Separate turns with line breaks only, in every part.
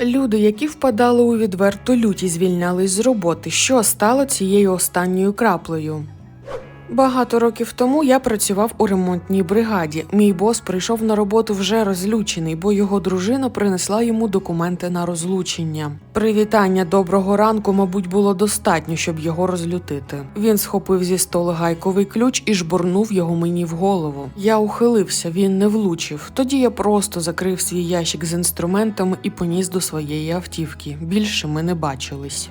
Люди, які впадали у відверту люті, звільнялись з роботи. Що стало цією останньою краплею? Багато років тому я працював у ремонтній бригаді. Мій бос прийшов на роботу вже розлючений, бо його дружина принесла йому документи на розлучення. Привітання доброго ранку, мабуть, було достатньо, щоб його розлютити. Він схопив зі столу гайковий ключ і жбурнув його мені в голову. Я ухилився, він не влучив. Тоді я просто закрив свій ящик з інструментами і поніс до своєї автівки. Більше ми не бачились.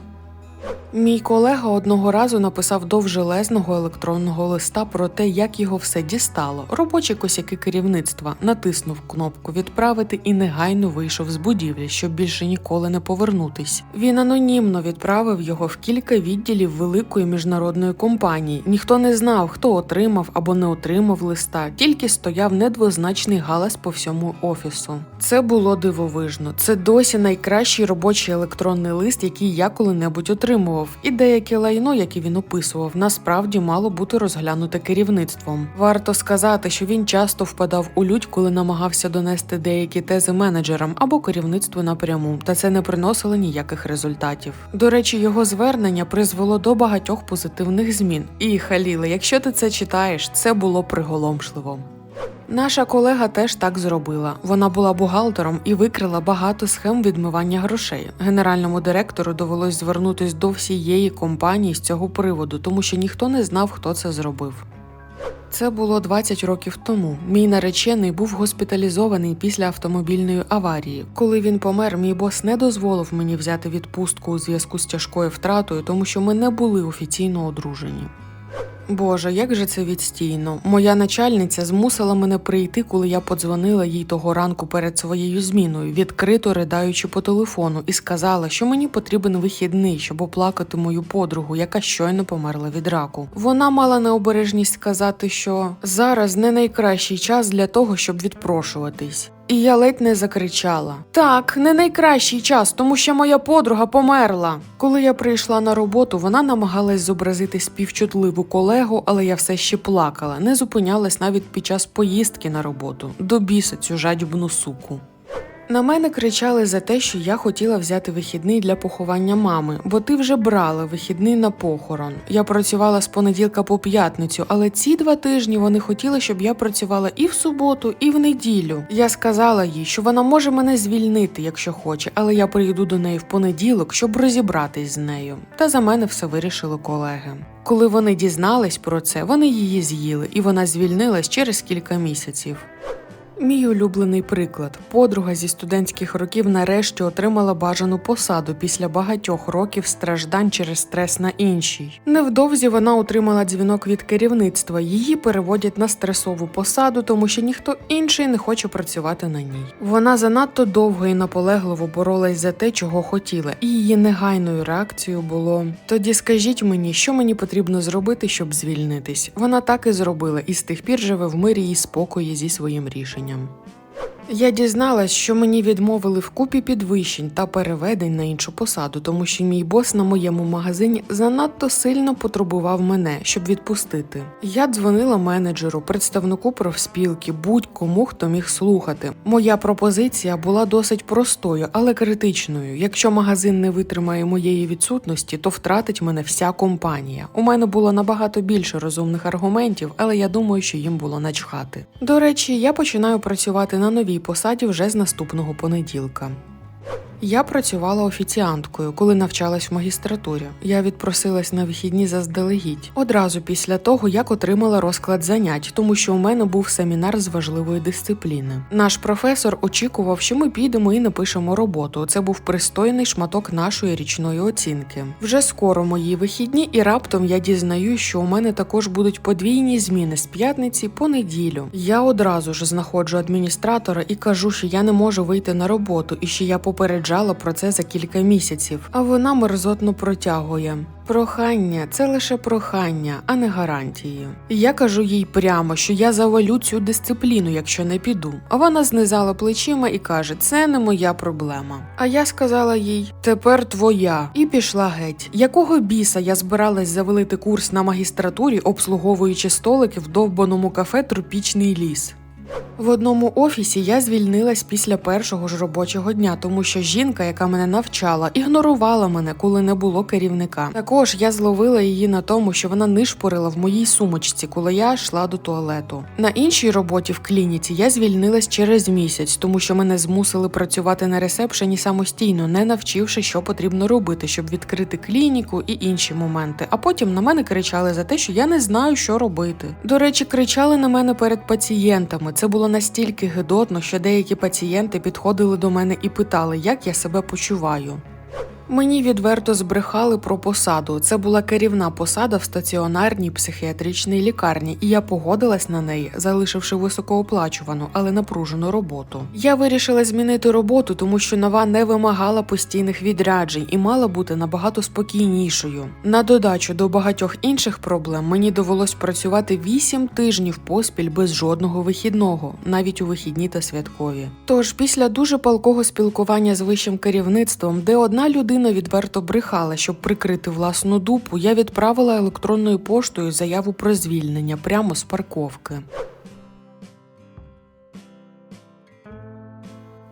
Мій колега одного разу написав довжелезного електронного листа про те, як його все дістало. Робочі косяки керівництва натиснув кнопку відправити і негайно вийшов з будівлі, щоб більше ніколи не повернутись. Він анонімно відправив його в кілька відділів великої міжнародної компанії. Ніхто не знав, хто отримав або не отримав листа, тільки стояв недвозначний галас по всьому офісу. Це було дивовижно. Це досі найкращий робочий електронний лист, який я коли-небудь отримував. І деяке лайно, яке він описував, насправді мало бути розглянуте керівництвом. Варто сказати, що він часто впадав у лють, коли намагався донести деякі тези менеджерам або керівництву напряму, та це не приносило ніяких результатів. До речі, його звернення призвело до багатьох позитивних змін. І Халіле, якщо ти це читаєш, це було приголомшливо. Наша колега теж так зробила. Вона була бухгалтером і викрила багато схем відмивання грошей. Генеральному директору довелось звернутись до всієї компанії з цього приводу, тому що ніхто не знав, хто це зробив. Це було 20 років тому. Мій наречений був госпіталізований після автомобільної аварії. Коли він помер, мій бос не дозволив мені взяти відпустку у зв'язку з тяжкою втратою, тому що ми не були офіційно одружені. Боже, як же це відстійно. Моя начальниця змусила мене прийти, коли я подзвонила їй того ранку перед своєю зміною, відкрито ридаючи по телефону, і сказала, що мені потрібен вихідний, щоб оплакати мою подругу, яка щойно померла від раку. Вона мала необережність сказати, що зараз не найкращий час для того, щоб відпрошуватись. І я ледь не закричала: Так, не найкращий час, тому що моя подруга померла. Коли я прийшла на роботу, вона намагалась зобразити співчутливу колегу, але я все ще плакала, не зупинялась навіть під час поїздки на роботу. До біса цю жадібну суку. На мене кричали за те, що я хотіла взяти вихідний для поховання мами, бо ти вже брала вихідний на похорон. Я працювала з понеділка по п'ятницю, але ці два тижні вони хотіли, щоб я працювала і в суботу, і в неділю. Я сказала їй, що вона може мене звільнити, якщо хоче, але я прийду до неї в понеділок, щоб розібратись з нею. Та за мене все вирішили колеги. Коли вони дізнались про це, вони її з'їли, і вона звільнилась через кілька місяців. Мій улюблений приклад. Подруга зі студентських років нарешті отримала бажану посаду після багатьох років страждань через стрес на іншій. Невдовзі вона отримала дзвінок від керівництва. Її переводять на стресову посаду, тому що ніхто інший не хоче працювати на ній. Вона занадто довго і наполегливо боролась за те, чого хотіла, і її негайною реакцією було: тоді скажіть мені, що мені потрібно зробити, щоб звільнитись. Вона так і зробила, і з тих пір живе в мирі і спокої зі своїм рішенням. побажанням. Я дізналась, що мені відмовили в купі підвищень та переведень на іншу посаду, тому що мій бос на моєму магазині занадто сильно потребував мене, щоб відпустити. Я дзвонила менеджеру, представнику профспілки, будь-кому, хто міг слухати. Моя пропозиція була досить простою, але критичною. Якщо магазин не витримає моєї відсутності, то втратить мене вся компанія. У мене було набагато більше розумних аргументів, але я думаю, що їм було начхати. До речі, я починаю працювати на новій посаді вже з наступного понеділка. Я працювала офіціанткою, коли навчалась в магістратурі. Я відпросилась на вихідні заздалегідь одразу після того, як отримала розклад занять, тому що у мене був семінар з важливої дисципліни. Наш професор очікував, що ми підемо і напишемо роботу. Це був пристойний шматок нашої річної оцінки. Вже скоро мої вихідні, і раптом я дізнаюсь, що у мене також будуть подвійні зміни з п'ятниці по неділю. Я одразу ж знаходжу адміністратора і кажу, що я не можу вийти на роботу і що я попереджала про це за кілька місяців. А вона мерзотно протягує. Прохання це лише прохання, а не гарантії. Я кажу їй прямо, що я завалю цю дисципліну, якщо не піду. А вона знизала плечима і каже: це не моя проблема. А я сказала їй: тепер твоя, і пішла геть. Якого біса я збиралась завалити курс на магістратурі, обслуговуючи столики в довбаному кафе Тропічний ліс. В одному офісі я звільнилась після першого ж робочого дня, тому що жінка, яка мене навчала, ігнорувала мене, коли не було керівника. Також я зловила її на тому, що вона нишпорила в моїй сумочці, коли я йшла до туалету. На іншій роботі в клініці я звільнилась через місяць, тому що мене змусили працювати на ресепшені самостійно, не навчивши, що потрібно робити, щоб відкрити клініку і інші моменти. А потім на мене кричали за те, що я не знаю, що робити. До речі, кричали на мене перед пацієнтами. Це було настільки гидотно, що деякі пацієнти підходили до мене і питали, як я себе почуваю. Мені відверто збрехали про посаду. Це була керівна посада в стаціонарній психіатричній лікарні, і я погодилась на неї, залишивши високооплачувану, але напружену роботу. Я вирішила змінити роботу, тому що нова не вимагала постійних відряджень і мала бути набагато спокійнішою. На додачу до багатьох інших проблем мені довелось працювати 8 тижнів поспіль без жодного вихідного, навіть у вихідні та святкові. Тож, після дуже палкого спілкування з вищим керівництвом, де одна людина відверто брехала, щоб прикрити власну дупу, я відправила електронною поштою заяву про звільнення прямо з парковки.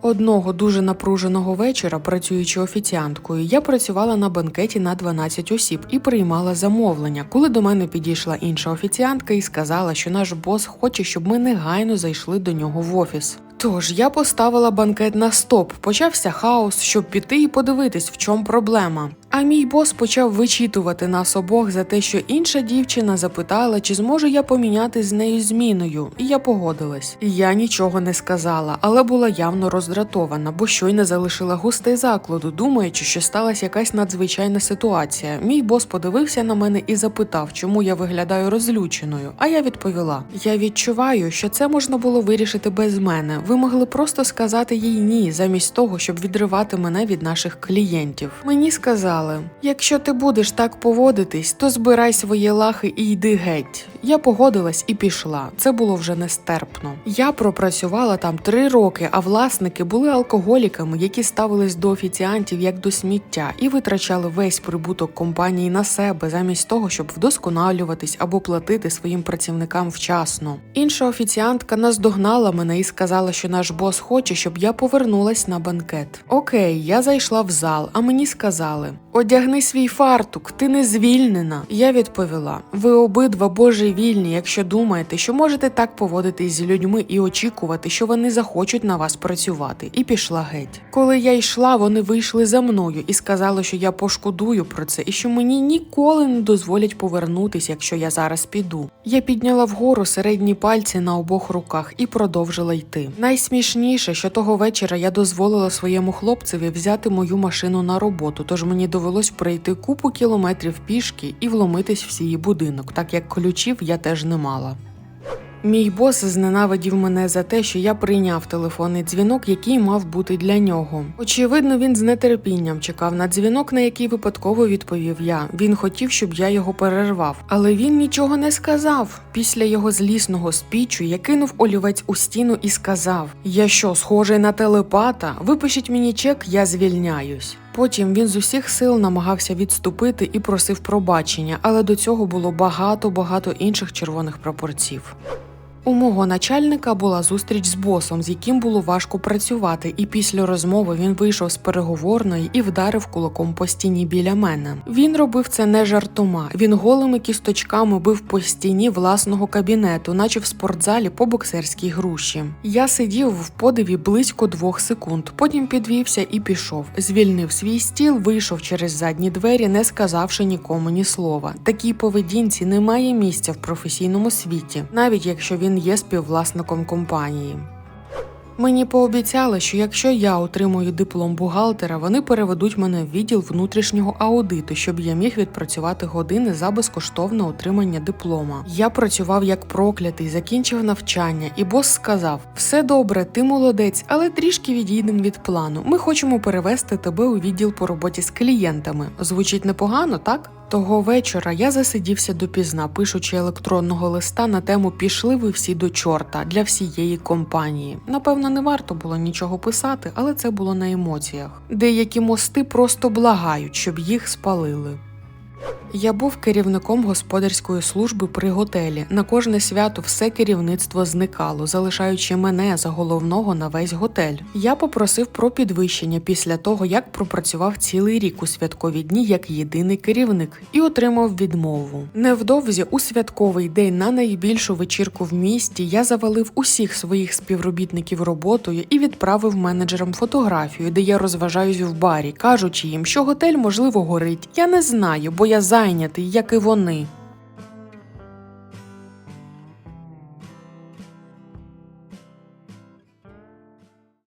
Одного дуже напруженого вечора, працюючи офіціанткою, я працювала на банкеті на 12 осіб і приймала замовлення, коли до мене підійшла інша офіціантка і сказала, що наш бос хоче, щоб ми негайно зайшли до нього в офіс. Тож я поставила банкет на стоп, почався хаос, щоб піти і подивитись, в чому проблема. А мій бос почав вичитувати нас обох за те, що інша дівчина запитала, чи зможу я поміняти з нею зміною, і я погодилась. Я нічого не сказала, але була явно роздратована, бо щойно залишила густий закладу, думаючи, що сталася якась надзвичайна ситуація. Мій бос подивився на мене і запитав, чому я виглядаю розлюченою. А я відповіла: Я відчуваю, що це можна було вирішити без мене. Ви могли просто сказати їй ні, замість того, щоб відривати мене від наших клієнтів. Мені сказали: якщо ти будеш так поводитись, то збирай свої лахи і йди геть. Я погодилась і пішла. Це було вже нестерпно. Я пропрацювала там три роки, а власники були алкоголіками, які ставились до офіціантів як до сміття і витрачали весь прибуток компанії на себе, замість того, щоб вдосконалюватись або платити своїм працівникам вчасно. Інша офіціантка наздогнала мене і сказала, що наш бос хоче, щоб я повернулась на банкет. Окей, я зайшла в зал, а мені сказали: одягни свій фартук, ти не звільнена. Я відповіла: ви обидва божевільні, якщо думаєте, що можете так поводитись з людьми і очікувати, що вони захочуть на вас працювати, і пішла геть. Коли я йшла, вони вийшли за мною і сказали, що я пошкодую про це і що мені ніколи не дозволять повернутися, якщо я зараз піду. Я підняла вгору середні пальці на обох руках і продовжила йти. Найсмішніше, що того вечора я дозволила своєму хлопцеві взяти мою машину на роботу, тож мені довелось пройти купу кілометрів пішки і вломитись в сій будинок, так як ключів я теж не мала. Мій бос зненавидів мене за те, що я прийняв телефонний дзвінок, який мав бути для нього. Очевидно, він з нетерпінням чекав на дзвінок, на який випадково відповів я. Він хотів, щоб я його перервав, але він нічого не сказав. Після його злісного спічу я кинув олівець у стіну і сказав: Я що, схожий на телепата? Випишіть мені чек, я звільняюсь. Потім він з усіх сил намагався відступити і просив пробачення, але до цього було багато багато інших червоних прапорців. У мого начальника була зустріч з босом, з яким було важко працювати, і після розмови він вийшов з переговорної і вдарив кулаком по стіні біля мене. Він робив це не жартома. Він голими кісточками бив по стіні власного кабінету, наче в спортзалі по боксерській груші. Я сидів в подиві близько двох секунд. Потім підвівся і пішов. Звільнив свій стіл, вийшов через задні двері, не сказавши нікому ні слова. Такій поведінці немає місця в професійному світі, навіть якщо він є співвласником компанії. Мені пообіцяли, що якщо я отримую диплом бухгалтера, вони переведуть мене в відділ внутрішнього аудиту, щоб я міг відпрацювати години за безкоштовне отримання диплома. Я працював як проклятий, закінчив навчання, і бос сказав: все добре, ти молодець, але трішки відійдемо від плану. Ми хочемо перевести тебе у відділ по роботі з клієнтами. Звучить непогано, так? Того вечора я засидівся допізна, пишучи електронного листа на тему Пішли ви всі до чорта для всієї компанії. Напевно, не варто було нічого писати, але це було на емоціях. Деякі мости просто благають, щоб їх спалили. Я був керівником господарської служби при готелі. На кожне свято все керівництво зникало, залишаючи мене за головного на весь готель. Я попросив про підвищення після того, як пропрацював цілий рік у святкові дні як єдиний керівник і отримав відмову. Невдовзі у святковий день на найбільшу вечірку в місті я завалив усіх своїх співробітників роботою і відправив менеджерам фотографію, де я розважаюсь в барі, кажучи їм, що готель можливо горить. Я не знаю, бо я зайнятий, як і вони.